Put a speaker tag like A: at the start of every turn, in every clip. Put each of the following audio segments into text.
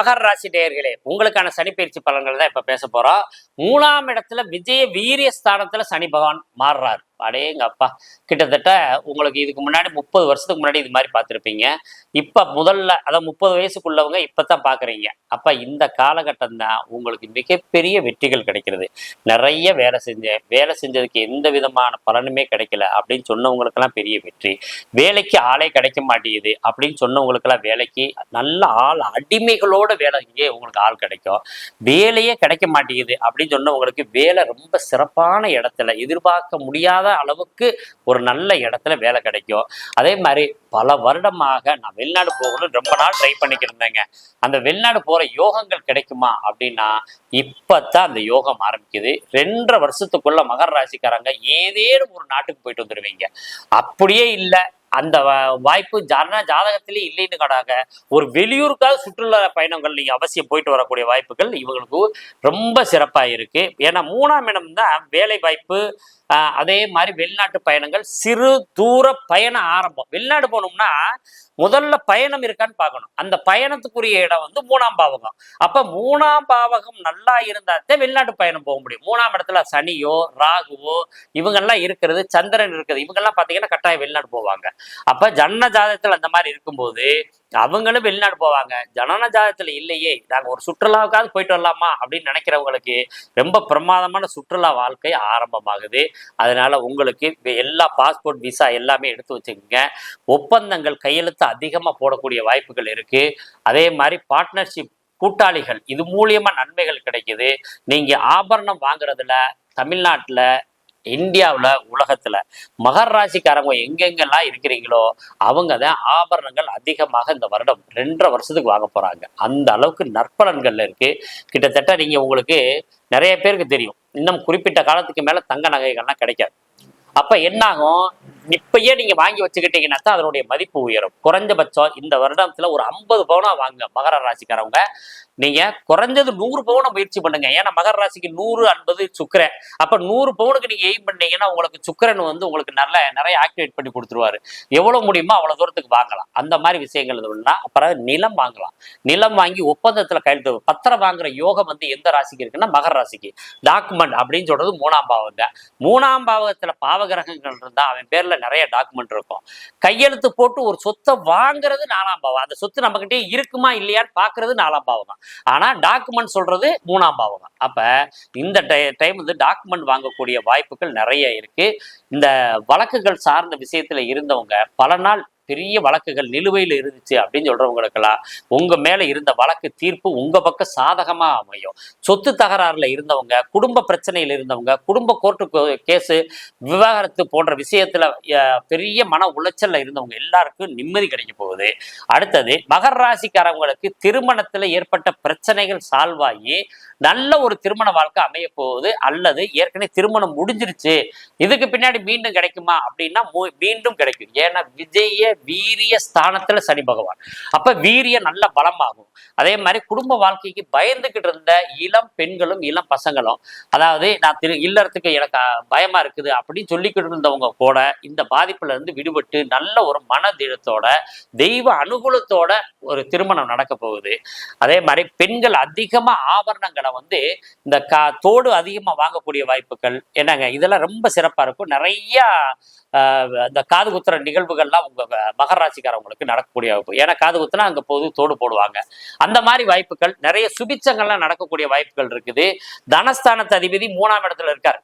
A: மகர ராசி நேயர்களே உங்களுக்கான சனி பயிற்சி பலன்கள் தான் இப்ப பேச போறோம். மூணாம் இடத்துல விஜய வீரிய ஸ்தானத்துல சனி பகவான் மாறுறாரு. அடேங்க அப்பா. கிட்டத்தட்ட உங்களுக்கு இதுக்கு முன்னாடி முப்பது வருஷத்துக்கு முன்னாடி இது மாதிரி பார்த்துருப்பீங்க. இப்ப முதல்ல அதாவது முப்பது வயசுக்குள்ளவங்க இப்பதான் பாக்குறீங்க. அப்போ இந்த காலகட்டம் தான் உங்களுக்கு மிகப்பெரிய வெற்றிகள் கிடைக்கிறது. நிறைய வேலை செஞ்சேன் வேலை செஞ்சதுக்கு எந்த விதமான பலனுமே கிடைக்கல அப்படின்னு சொன்னவங்களுக்கெல்லாம் பெரிய வெற்றி. வேலைக்கு ஆளே கிடைக்க மாட்டேங்குது அப்படின்னு சொன்னவங்களுக்கெல்லாம் வேலைக்கு நல்ல ஆள் அடிமைகளோட வேலைக்கு உங்களுக்கு ஆள் கிடைக்கும். வேலையே கிடைக்க மாட்டேங்குது அப்படின்னு சொன்னவங்களுக்கு வேலை ரொம்ப சிறப்பான இடத்துல எதிர்பார்க்க முடியாத அளவுக்கு ஒரு நல்ல இடத்துல வேலை கிடைக்கும். அதே மாதிரி பல வருடமாக நான் வெளிநாடு போகணும்னு ரொம்ப நாள் ட்ரை பண்ணிக்கிட்டு இருந்தேங்க. அந்த வெளிநாடு போற யோகங்கள் கிடைக்குமா அப்படின்னா இப்பதான் அந்த யோகம் ஆரம்பிக்குது. ரெண்டரை வருஷத்துக்குள்ள மகர ராசிக்காரங்க ஏதேனும் ஒரு நாட்டுக்கு போயிட்டு வந்துடுவீங்க அப்படியே இல்லை. அந்த வாய்ப்பு ஜன ஜாதகத்திலே இல்லைன்னு கடாக ஒரு வெளியூருக்காக சுற்றுலா பயணங்கள் நீங்க அவசியம் போயிட்டு வரக்கூடிய வாய்ப்புகள் இவங்களுக்கு ரொம்ப சிறப்பா இருக்கு. ஏன்னா மூணாம் இடம் தான் வேலை வாய்ப்பு அதே மாதிரி வெளிநாட்டு பயணங்கள் சிறு தூர பயண ஆரம்பம். வெளிநாடு போனோம்னா முதல்ல பயணம் இருக்கான்னு பார்க்கணும். அந்த பயணத்துக்குரிய இடம் வந்து மூணாம் பாவகம். அப்ப மூணாம் பாவகம் நல்லா இருந்தாத்தே வெளிநாட்டு பயணம் போக முடியும். மூணாம் இடத்துல சனியோ ராகுவோ இவங்கெல்லாம் இருக்கிறது சந்திரன் இருக்கிறது இவங்கெல்லாம் பார்த்தீங்கன்னா கட்டாயம் வெளிநாடு போவாங்க. அப்ப ஜன்ன ஜாதகத்தில் அந்த மாதிரி இருக்கும்போது அவங்களும் வெளிநாடு போவாங்க. ஜனன ஜாதகத்துல இல்லையே நாங்கள் ஒரு சுற்றுலாவுக்காவது போயிட்டு வரலாமா அப்படின்னு நினைக்கிறவங்களுக்கு ரொம்ப பிரமாதமான சுற்றுலா வாழ்க்கை ஆரம்பமாகுது. அதனால உங்களுக்கு எல்லா பாஸ்போர்ட் விசா எல்லாமே எடுத்து வச்சுக்கோங்க. ஒப்பந்தங்கள் கையெழுத்து அதிகமா போடக்கூடிய வாய்ப்புகள் இருக்கு. அதே மாதிரி பார்ட்னர்ஷிப் கூட்டாளிகள் இது மூலியமா நன்மைகள் கிடைக்குது. நீங்க ஆபரணம் வாங்குறதுல தமிழ்நாட்டுல இந்தியாவுல உலகத்துல மகர் ராசிக்காரங்க எங்கெங்கெல்லாம் இருக்கிறீங்களோ அவங்க தான் ஆபரணங்கள் அதிகமாக இந்த வருடம் ரெண்டரை வருஷத்துக்கு வாங்க போறாங்க. அந்த அளவுக்கு நற்பலன்கள்ல இருக்கு. கிட்டத்தட்ட நீங்க உங்களுக்கு நிறைய பேருக்கு தெரியும். இன்னும் குறிப்பிட்ட காலத்துக்கு மேல தங்க நகைகள்லாம் கிடைக்காது. அப்ப என்னாகும்? இப்பயே நீங்க வாங்கி வச்சுக்கிட்டீங்கன்னா தான் அதனுடைய மதிப்பு உயரும். குறைஞ்சபட்சம் இந்த வருடத்துல ஒரு ஐம்பது பவுனா வாங்க மகர ராசிக்காரவங்க. நீங்க குறைஞ்சது நூறு பவுனை முயற்சி பண்ணுங்க. ஏன்னா மகர ராசிக்கு நூறு அன்பது சுக்கிரன். அப்ப நூறு பவுனுக்கு நீங்க எய்ம் பண்ணீங்கன்னா உங்களுக்கு சுக்கரன் வந்து உங்களுக்கு நல்ல நிறைய ஆக்டிவேட் பண்ணி கொடுத்துருவாரு. எவ்வளவு முடியுமோ அவ்வளவு தூரத்துக்கு வாங்கலாம். அந்த மாதிரி விஷயங்கள் இதுனா அப்புறம் நிலம் வாங்கலாம். நிலம் வாங்கி ஒப்பந்தத்துல கையெழுத்து பத்திரம் வாங்குற யோகம் வந்து எந்த ராசிக்கு இருக்குன்னா மகர ராசிக்கு. டாக்குமெண்ட் அப்படின்னு சொல்றது மூணாம் பாவங்க. மூணாம் பாவகத்துல பாவகிரகங்கள் இருந்தா அவன் பேர்ல நிறைய டாக்குமெண்ட் இருக்கும். கையெழுத்து போட்டு ஒரு சொத்தை வாங்குறது நாலாம் பாவம். அந்த சொத்து நம்மகிட்டே இருக்குமா இல்லையான்னு பாக்குறது நாலாம் பாவம் தான். ஆனா டாக்குமெண்ட் சொல்றது மூணாம் பாவம் தான். அப்ப இந்த டைம் வந்து டாக்குமெண்ட் வாங்கக்கூடிய வாய்ப்புகள் நிறைய இருக்கு. இந்த வழக்குகள் சார்ந்த விஷயத்துல இருந்தவங்க பல நாள் பெரிய வழக்குகள் நிலுவையில் இருந்துச்சு அப்படின்னு சொல்றவங்களுக்கெல்லாம் உங்க மேல இருந்த வழக்கு தீர்ப்பு உங்க பக்கம் சாதகமா அமையும். சொத்து தகராறுல இருந்தவங்க குடும்ப பிரச்சனையில் இருந்தவங்க குடும்ப கோர்ட்டு கேஸு விவாகரத்து போன்ற விஷயத்துல பெரிய மன உளைச்சல்ல இருந்தவங்க எல்லாருக்கும் நிம்மதி கிடைக்க போகுது. அடுத்தது மகர ராசிக்காரவங்களுக்கு திருமணத்துல ஏற்பட்ட பிரச்சனைகள் சால்வ் ஆகி நல்ல ஒரு திருமண வாழ்க்கை அமைய போகுது. அல்லது ஏற்கனவே திருமணம் முடிஞ்சிருச்சு இதுக்கு பின்னாடி மீண்டும் கிடைக்குமா அப்படின்னா மீண்டும் கிடைக்கும். ஏன்னா விஜய வீரிய ஸ்தானத்துல சனி பகவான். அப்ப வீரிய நல்ல பலமாகும். அதே மாதிரி குடும்ப வாழ்க்கைக்கு பயந்துகிட்டு இருந்த இளம் பெண்களும் இளம் பசங்களும் அதாவது நான் திரு இல்லறதுக்கு எனக்கு பயமா இருக்குது அப்படின்னு சொல்லிக்கிட்டு இருந்தவங்க கூட இந்த பாதிப்புல இருந்து விடுபட்டு நல்ல ஒரு மனதிடத்தோட தெய்வ அனுகூலத்தோட ஒரு திருமணம் நடக்க போகுது. அதே மாதிரி பெண்கள் அதிகமா ஆபரணங்களை வந்து இந்த கா தோடு அதிகமா வாங்கக்கூடிய வாய்ப்புகள் என்னங்க இதெல்லாம் ரொம்ப சிறப்பா இருக்கும். நிறைய இந்த காது குத்துற நிகழ்வுகள்லாம் உங்க மகர ராசிக்காரவங்களுக்கு நடக்கக்கூடிய வாய்ப்பு. ஏன்னா காது குத்துனா அங்க போது தோடு போடுவாங்க. அந்த மாதிரி வாய்ப்புகள் நிறைய சுபிச்சங்கள்லாம் நடக்கக்கூடிய வாய்ப்புகள் இருக்குது. தனஸ்தானத்து அதிபதி மூணாம் இடத்துல இருக்கார்.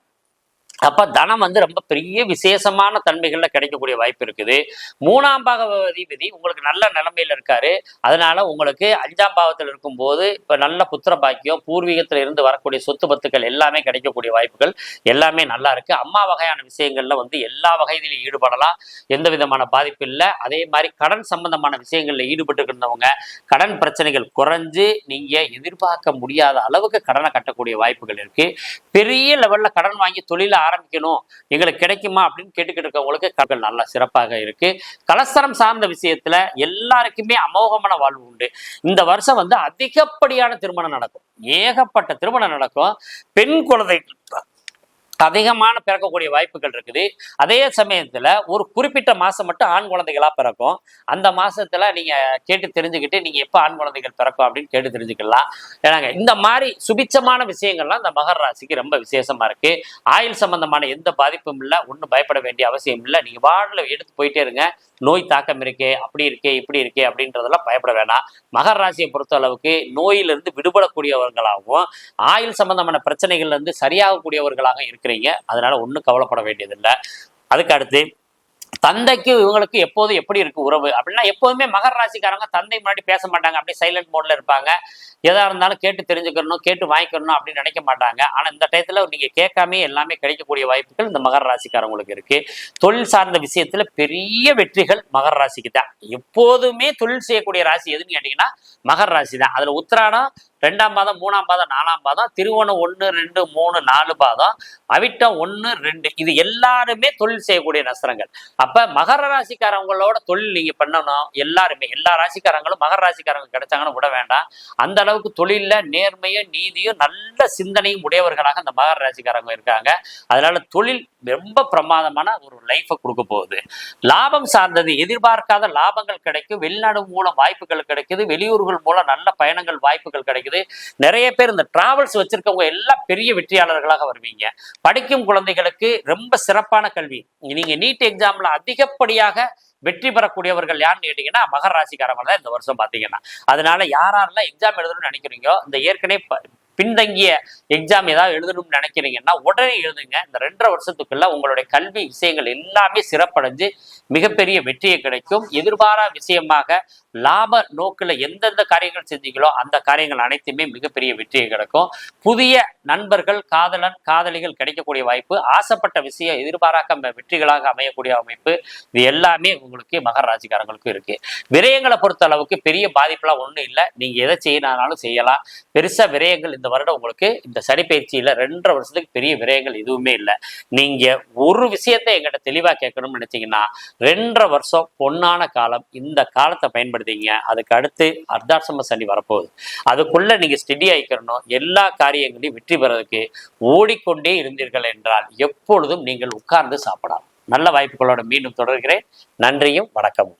A: அப்ப தனம் வந்து ரொம்ப பெரிய விசேஷமான தன்மைகள்ல கிடைக்கக்கூடிய வாய்ப்பு இருக்குது. மூணாம் பாக அதிபதி உங்களுக்கு நல்ல நிலைமையில இருக்காரு. அதனால உங்களுக்கு அஞ்சாம் பாவத்தில் இருக்கும்போது இப்ப நல்ல புத்திர பாக்கியம் பூர்வீகத்துல இருந்து வரக்கூடிய சொத்து பத்துக்கள் எல்லாமே கிடைக்கக்கூடிய வாய்ப்புகள் எல்லாமே நல்லா இருக்கு. அம்மா வகையான விஷயங்கள்ல வந்து எல்லா வகையிலும் ஈடுபடலாம். எந்த விதமான பாதிப்பு இல்லை. அதே மாதிரி கடன் சம்பந்தமான விஷயங்கள்ல ஈடுபட்டு இருந்தவங்க கடன் பிரச்சனைகள் குறைஞ்சு நீங்க எதிர்பார்க்க முடியாத அளவுக்கு கடனை கட்டக்கூடிய வாய்ப்புகள் இருக்கு. பெரிய லெவல்ல கடன் வாங்கி தொழில ஆரம்பிக்கணும். எங்களுக்கு கிடைக்குமா அப்படின்னு கேட்டுக்கிட்டு இருக்கவங்களுக்கு கடன்கள் நல்லா சிறப்பாக இருக்கு. கலசரம் சார்ந்த விஷயத்துல எல்லாருக்குமே அமோகமான வாழ்வு உண்டு. இந்த வருஷம் வந்து அதிகப்படியான திருமணம் நடக்கும். ஏகப்பட்ட திருமணம் நடக்கும். பெண் குழந்தை அதிகமான பிறக்கக்கூடிய வாய்ப்புகள் இருக்குது. அதே சமயத்துல ஒரு குறிப்பிட்ட மாசம் மட்டும் ஆண் குழந்தைகளா பிறக்கும். அந்த மாசத்துல நீங்க கேட்டு தெரிஞ்சுக்கிட்டு நீங்க எப்ப ஆண் குழந்தைகள் பிறக்கும் அப்படின்னு கேட்டு தெரிஞ்சுக்கலாம். ஏன்னாங்க இந்த மாதிரி சுபிச்சமான விஷயங்கள்லாம் இந்த மகர ராசிக்கு ரொம்ப விசேஷமா இருக்கு. ஆயுள் சம்பந்தமான எந்த பாதிப்பும் இல்லை ஒன்றும் பயப்பட வேண்டிய அவசியம் இல்லை. நீங்க வாழ்ல எடுத்து போயிட்டே இருங்க. நோய் தாக்கம் இருக்கே அப்படி இருக்கே இப்படி இருக்கே அப்படின்றதெல்லாம் பயப்பட வேணாம். மகர ராசியை பொறுத்த அளவுக்கு நோயிலிருந்து விடுபடக்கூடியவர்களாகவும் ஆயுள் சம்பந்தமான பிரச்சனைகள்ல இருந்து சரியாகக்கூடியவர்களாக இருக்கிறீங்க அதனால ஒன்றும் கவலைப்பட வேண்டியதில்லை. அதுக்கு அடுத்து தந்தைக்கு இவங்களுக்கு எப்போதும் எப்படி இருக்கு உறவு? அப்படின்னா எப்போதுமே மகர ராசிக்காரங்க தந்தை முன்னாடி பேச மாட்டாங்க. அப்படியே சைலண்ட் மோட்ல இருப்பாங்க. எதா இருந்தாலும் கேட்டு தெரிஞ்சுக்கணும் கேட்டு வாங்கிக்கணும் அப்படின்னு நினைக்க மாட்டாங்க. ஆனா இந்த டயத்துல நீங்க கேட்காமே எல்லாமே கிடைக்கக்கூடிய வாய்ப்புகள் இந்த மகர ராசிக்காரங்களுக்கு இருக்கு. தொழில் சார்ந்த விஷயத்துல பெரிய வெற்றிகள் மகர ராசிக்கு தான். எப்போதுமே தொழில் செய்யக்கூடிய ராசி எதுன்னு கேட்டீங்கன்னா மகர ராசி தான் அதுல உத்திராடம் ரெண்டாம் பாதம் மூணாம் பாதம் நாலாம் பாதம் திருவோணம் ஒன்று ரெண்டு மூணு நாலு பாதம் அவிட்டம் ஒன்று ரெண்டு. இது எல்லாருமே தொழில் செய்யக்கூடிய நஸ்திரங்கள் அப்ப மகர ராசிக்காரங்களோட தொழில் நீங்க பண்ணணும். எல்லாருமே எல்லா ராசிக்காரங்களும் மகர ராசிக்காரங்க கிடைச்சாங்கன்னு விட வேண்டாம். அந்த அளவுக்கு தொழில்ல நேர்மையும் நீதியும் நல்ல சிந்தனையும் உடையவர்களாக அந்த மகர ராசிக்காரங்க இருக்காங்க. அதனால தொழில் ரொம்ப பிரமாதமான ஒரு லைஃபை கொடுக்க போகுது. லாபம் சார்ந்தது எதிர்பார்க்காத லாபங்கள் கிடைக்கும். வெளிநாடு மூலம் வாய்ப்புகள் கிடைக்குது. வெளியூர்கள் மூலம் நல்ல பயணங்கள் வாய்ப்புகள் கிடைக்குது. நிறைய பேர் இந்த டிராவல்ஸ் வச்சிருக்கவங்க எல்லாம் பெரிய வெற்றியாளர்களாக வருவீங்க. படிக்கும் குழந்தைகளுக்கு ரொம்ப சிறப்பான கல்வி. நீங்க நீட் எக்ஸாம்ல அதிகப்படியாக வெற்றி பெறக்கூடியவர்கள் யாருன்னு கேட்டீங்கன்னா மகர ராசிக்காரவங்க தான் இந்த வருஷம் பாத்தீங்கன்னா அதனால யாரெல்லாம் எக்ஸாம் எழுதணும்னு நினைக்கிறீங்களோ இந்த ஏற்கனவே பின்தங்கிய எக்ஸாம் ஏதாவது எழுதணும்னு நினைக்கிறீங்கன்னா உடனே எழுதுங்க. இந்த ரெண்டரை வருஷத்துக்குள்ள உங்களுடைய கல்வி விஷயங்கள் எல்லாமே சிறப்படைஞ்சு மிகப்பெரிய வெற்றியை கிடைக்கும். எதிர்பாரா விஷயமாக லாப நோக்கில் எந்தெந்த காரியங்கள் செஞ்சீங்களோ அந்த காரியங்கள் அனைத்துமே மிகப்பெரிய வெற்றியை கிடைக்கும். புதிய நண்பர்கள் காதலன் காதலிகள் கிடைக்கக்கூடிய வாய்ப்பு ஆசைப்பட்ட விஷயம் எதிர்பாராக்க வெற்றிகளாக அமையக்கூடிய அமைப்பு இது எல்லாமே உங்களுக்கு மகர ராசிக்காரங்களுக்கும் இருக்கு. விரயங்களை பொறுத்த அளவுக்கு பெரிய பாதிப்புலாம் ஒன்றும் இல்லை. நீங்க எதை செய்யணும்னாலும் செய்யலாம். பெருசா விரயங்கள் இந்த வருடம் உங்களுக்கு இந்த சனி பயிற்சியில் ரெண்டரை வருஷத்துக்கு பெரிய விரயங்கள் எதுவுமே இல்லை. நீங்க ஒரு விஷயத்தை எங்கிட்ட தெளிவா கேட்கணும்னு நினைச்சீங்கன்னா ரெண்டரை வருஷம் பொன்னான காலம் இந்த காலத்தை பயன்படுத்தி பயன்படுத்திங்க அதுக்கு அடுத்து அர்த்தாசம சனி வரப்போகுது. அதுக்குள்ள நீங்க ஸ்டெடி ஆயிக்கிறணும் எல்லா காரியங்களையும் வெற்றி பெறதுக்கு ஓடிக்கொண்டே இருந்தீர்கள் என்றால் எப்பொழுதும் நீங்கள் உட்கார்ந்து சாப்பிடலாம். நல்ல வாய்ப்புகளோட மீண்டும் தொடர்கிறேன். நன்றியும் வணக்கமும்.